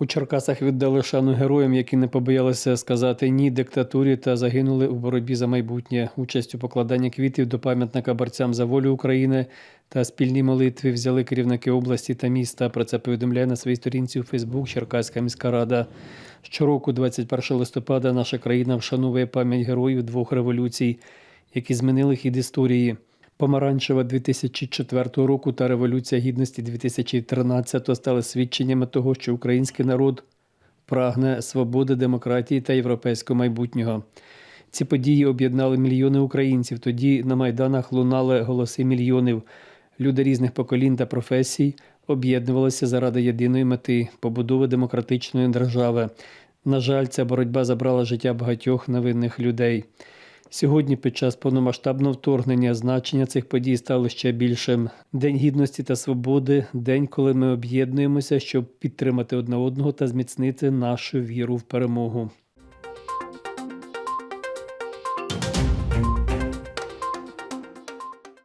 У Черкасах віддали шану героям, які не побоялися сказати ні диктатурі та загинули у боротьбі за майбутнє. Участь у покладанні квітів до пам'ятника борцям за волю України та спільній молитві взяли керівники області та міста. Про це повідомляє на своїй сторінці у Фейсбук Черкаська міська рада. Щороку, 21 листопада, наша країна вшановує пам'ять героїв двох революцій, які змінили хід історії. Помаранчева 2004 року та Революція Гідності 2013 стали свідченнями того, що український народ прагне свободи, демократії та європейського майбутнього. Ці події об'єднали мільйони українців. Тоді на майданах лунали голоси мільйонів. Люди різних поколінь та професій об'єднувалися заради єдиної мети побудови демократичної держави. На жаль, ця боротьба забрала життя багатьох невинних людей. Сьогодні, під час повномасштабного вторгнення, значення цих подій стало ще більшим. День гідності та свободи день, коли ми об'єднуємося, щоб підтримати одне одного та зміцнити нашу віру в перемогу.